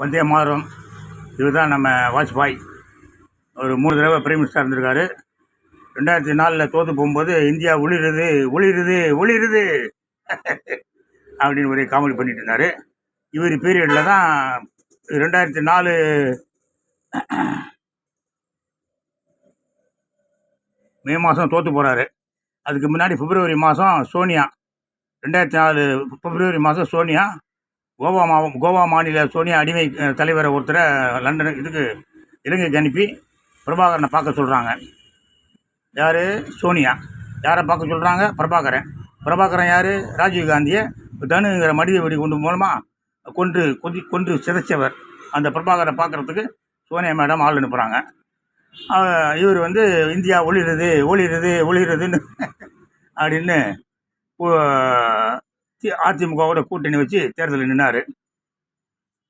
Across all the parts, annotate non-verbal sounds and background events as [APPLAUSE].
வந்தே மாறும் இவர் தான் நம்ம வாஜ்பாய். ஒரு மூணு தடவை பிரைம் மினிஸ்டர் இருந்திருக்காரு. ரெண்டாயிரத்தி நாலில் தோற்று போகும்போது இந்தியா ஒளிருது ஒளிருது ஒளிருது [LAUGHS] அப்படின்னு ஒரே காமெடி பண்ணிட்டு இருந்தார். இவர் பீரியடில் தான் ரெண்டாயிரத்தி நாலு [CLEARS THROAT] மே மாதம் தோற்று போகிறாரு அதுக்கு முன்னாடி பிப்ரவரி மாதம் சோனியா. ரெண்டாயிரத்தி நாலு பிப்ரவரி மாதம் சோனியா. கோவா மாவ கோவா மாநில சோனியா அடிமை தலைவரை ஒருத்தரை லண்டன் இதுக்கு இலங்கைக்கு அனுப்பி பிரபாகரனை பார்க்க சொல்கிறாங்க யார்? சோனியா. யாரை பார்க்க சொல்கிறாங்க பிரபாகரன். பிரபாகரன் யார்? ராஜீவ் காந்தியை. தனுங்கிற மனித வெடி கொண்டு மூலமாக கொன்று கொதி கொன்று சிதைச்சவர். அந்த பிரபாகரை பார்க்குறதுக்கு சோனியா மேடம் ஆள் அனுப்புகிறாங்க இவர் வந்து இந்தியா ஒளிருது ஒளிருது ஒளிருதுன்னு அப்படின்னு அதிமுகவோட கூட்டணி வச்சு தேர்தலில் நின்னார்.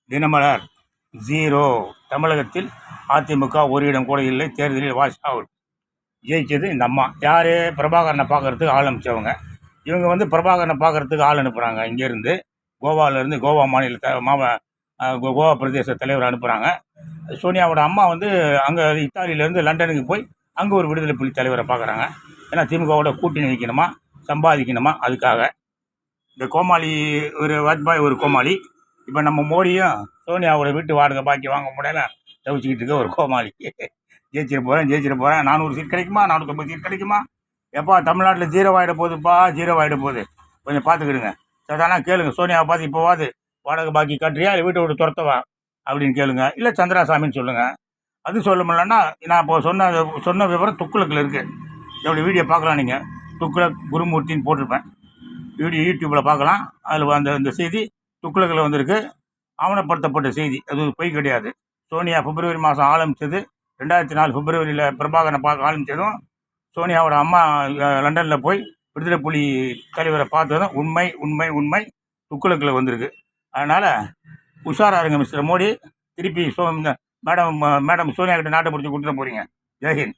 தினமலர் ஜீரோ. தமிழகத்தில் அதிமுக ஒரு இடம் கூட இல்லை. தேர்தலில் வாஷ் அவுட். ஜெயிச்சது இந்த அம்மா. யார்? பிரபாகரனை பார்க்கறதுக்கு ஆள் அனுப்பிச்சவங்க. இவங்க வந்து பிரபாகரனை பார்க்கறதுக்கு ஆள் அனுப்புகிறாங்க இங்கேருந்து கோவாவிலேருந்து கோவா மாநில த மாவ கோ- கோவா பிரதேச தலைவர் அனுப்புகிறாங்க சோனியாவோட அம்மா வந்து அங்கே இத்தாலியிலேருந்து லண்டனுக்கு போய் அங்கே ஒரு விடுதலை புலி தலைவரை பார்க்குறாங்க. ஏன்னா திமுகவோட கூட்டணி வைக்கணுமா? சம்பாதிக்கணுமா? அதுக்காக. இந்த கோமாளி ஒரு வாஜ்பாய் ஒரு கோமாளி. இப்போ நம்ம மோடியும் சோனியாவோட வீட்டு வாடகை பாக்கி வாங்க முடியல. தவிச்சிக்கிட்டு இருக்க ஒரு கோமாளி. ஜெயிச்சிட போகிறேன் ஜெயிச்சிட போகிறேன் நானூறு சீட் கிடைக்குமா? நானூற்றம்பது சீட் கிடைக்குமா? எப்பா தமிழ்நாட்டில் ஜீரோ ஆகிட போகுதுப்பா ஜீரோ ஆகிட போகுது. கொஞ்சம் பார்த்துக்கிடுங்க சதானா கேளுங்க. சோனியாவை பார்த்து இப்போவாது வாடகை பாக்கி கட்டுறியா? இல்லை வீட்டை விட்டு துரத்தவா? அப்படின்னு கேளுங்க. இல்லை சந்திராசாமின்னு சொல்லுங்கள் அது சொல்ல முடியலன்னா நான் இப்போ சொன்ன சொன்ன விவரம் துக்குளக்கில் இருக்குது என்னுடைய வீடியோ பார்க்கலாம் நீங்கள் துக்குளக் குருமூர்த்தின்னு போட்டிருப்பேன். வீடியோ யூடியூப்பில் பார்க்கலாம். அதில் அந்த இந்த செய்தி துக்குளக்கில் வந்திருக்கு. ஆவணப்படுத்தப்பட்ட செய்தி. அது பொய் கிடையாது. சோனியா பிப்ரவரி மாதம் ஆரம்பித்தது ரெண்டாயிரத்தி நாலு பிப்ரவரியில் பிரபாகரனை பார்க்க ஆரம்பித்ததும் சோனியாவோட அம்மா லண்டனில் போய் விடுதலை புலி தலைவரை பார்த்ததும் உண்மை உண்மை உண்மை துக்குளக்கில் வந்திருக்கு. அதனால் உஷாராருங்க மிஸ்டர் மோடி. திருப்பி சோ மேடம் மேடம் சோனியா கிட்ட நாட்டை பிடிச்சி கொடுத்துட போகிறீங்க ஜெய்ஹிந்த்.